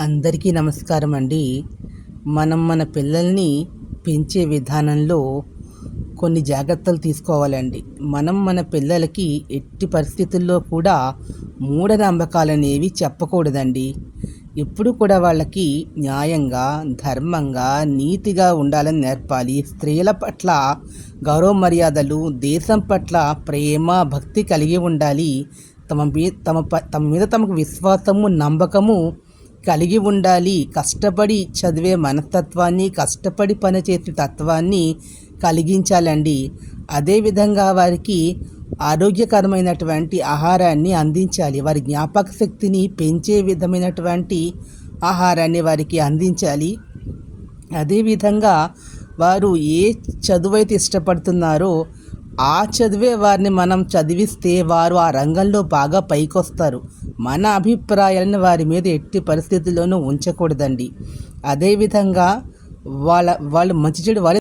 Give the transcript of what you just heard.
అందరికీ నమస్కారం అండి. మనం మన పిల్లల్ని పెంచే విధానంలో కొన్ని జాగ్రత్తలు తీసుకోవాలండి. మనం మన పిల్లలకి ఎట్టి పరిస్థితుల్లో కూడా మూఢనమ్మకాలు అనేవి చెప్పకూడదండి. ఎప్పుడు కూడా వాళ్ళకి న్యాయంగా ధర్మంగా నీతిగా ఉండాలని నేర్పాలి. స్త్రీల పట్ల గౌరవ మర్యాదలు దేశం పట్ల ప్రేమ భక్తి కలిగి ఉండాలి. తమ తమ ప తమ మీద తమకు విశ్వాసము నమ్మకము కలిగి ఉండాలి. కష్టపడి చదివే మనస్తత్వాన్ని కష్టపడి పనిచేసే తత్వాన్ని కలిగించాలండి. అదేవిధంగా వారికి ఆరోగ్యకరమైనటువంటి ఆహారాన్ని అందించాలి. వారి జ్ఞాపక శక్తిని పెంచే విధమైనటువంటి ఆహారాన్ని వారికి అందించాలి. అదేవిధంగా వారు ఏ చదువైతే ఇష్టపడుతున్నారో ఆ చదివే వారిని మనం చదివిస్తే వారు ఆ రంగంలో బాగా పైకొస్తారు. మన అభిప్రాయాలను వారి మీద ఎట్టి పరిస్థితుల్లోనూ ఉంచకూడదండి. అదేవిధంగా వాళ్ళ వాళ్ళు మంచి చెడు వాళ్ళే